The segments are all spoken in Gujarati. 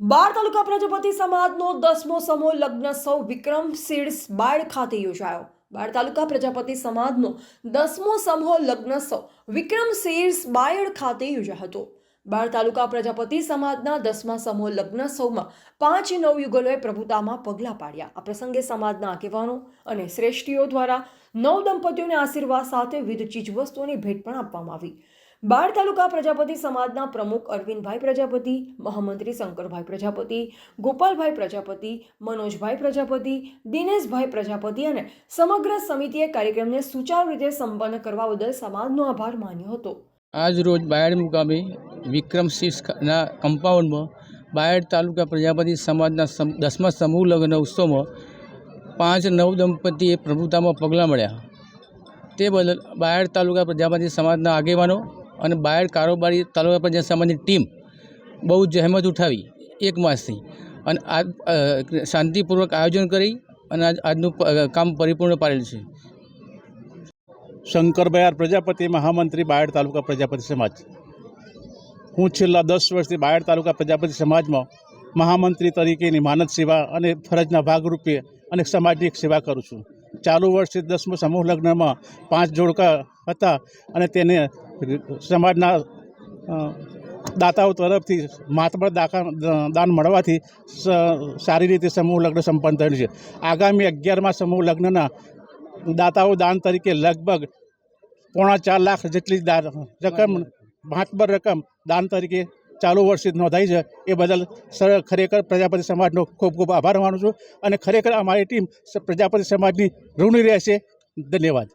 બાર તાલુકા પ્રજાપતિ સમાજનો દસમો સમૂહ સૌ વિક્રમ સીડ્સ બાળ ખાતે યોજાયો. બાર તાલુકા પ્રજાપતિ સમાજનો દસમો સમૂહ સૌ વિક્રમ સીડ્સ બાયડ ખાતે યોજાયો હતો. બાર તાલુકા પ્રજાપતિ સમાજના દસમા સમૂહ સૌમાં પાંચ નવયુગલોએ પ્રભુતામાં પગલાં પાડ્યા. આ પ્રસંગે સમાજના આગેવાનો અને શ્રેષ્ઠીઓ દ્વારા નવ દંપતીઓને આશીર્વાદ સાથે વિવિધ ચીજવસ્તુઓની ભેટ પણ આપવામાં આવી. બાર તાલુકા પ્રજાપતિ સમાજના પ્રમુખ અરવિંદભાઈ પ્રજાપતિ, મહામંત્રી શંકરભાઈ પ્રજાપતિ, ગોપાલભાઈ પ્રજાપતિ, મનોજભાઈ પ્રજાપતિ, દિનેશભાઈ પ્રજાપતિ અને સમગ્ર સમિતિએ કાર્યક્રમને સુચારુ રીતે સંપન્ન કરવા બદલ સમાજનો આભાર માન્યો હતો. આજ રોજ બાયડ મુકામે વિક્રમ ના કમ્પાઉન્ડમાં બાયડ તાલુકા પ્રજાપતિ સમાજના સમ- દસમા સમૂહ લગ્ન ઉત્સવમાં પાંચ નવ દંપતીએ પ્રભુતામાં પગલાં મળ્યા. તે બદલ બાયડ તાલુકા પ્રજાપતિ સમાજના આગેવાનો અને બાયડ કારોબારી તાલુકા પંચાયત સમાજની ટીમ બહુ જહેમત ઉઠાવી એક માસથી. અને આજ શાંતિપૂર્વક આયોજન કરી અને આજ, આજનું કામ પરિપૂર્ણ પાડેલ છે. શંકરભાઈ પ્રજાપતિ, મહામંત્રી, બાયડ તાલુકા પ્રજાપતિ સમાજ. હું છેલ્લા દસ વર્ષથી બાયડ તાલુકા પ્રજાપતિ સમાજમાં મહામંત્રી તરીકેની માનદ સેવા અને ફરજના ભાગરૂપે અને સમાજની એક સેવા કરું છું. ચાલુ વર્ષે દસમું સમૂહ લગ્નમાં પાંચ જોડકા હતા અને તેને સમાજના દાતાઓ તરફથી માતબર દાખા દાન મળવાથી સારી રીતે સમૂહ લગ્ન સંપન્ન થયેલું છે. આગામી અગિયારમાં સમૂહ લગ્નના દાતાઓ દાન તરીકે લગભગ પોણા ચાર લાખ જેટલી રકમ મહાત્બર રકમ દાન તરીકે ચાલુ વર્ષે નોંધાઈ છે. એ બદલ ખરેખર પ્રજાપતિ સમાજનો ખૂબ ખૂબ આભાર માનું છું અને ખરેખર અમારી ટીમ પ્રજાપતિ સમાજની ઋણી રહેશે. ધન્યવાદ.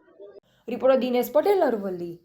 રિપોર્ટર દિનેશ પટેલ, અરવલ્લી.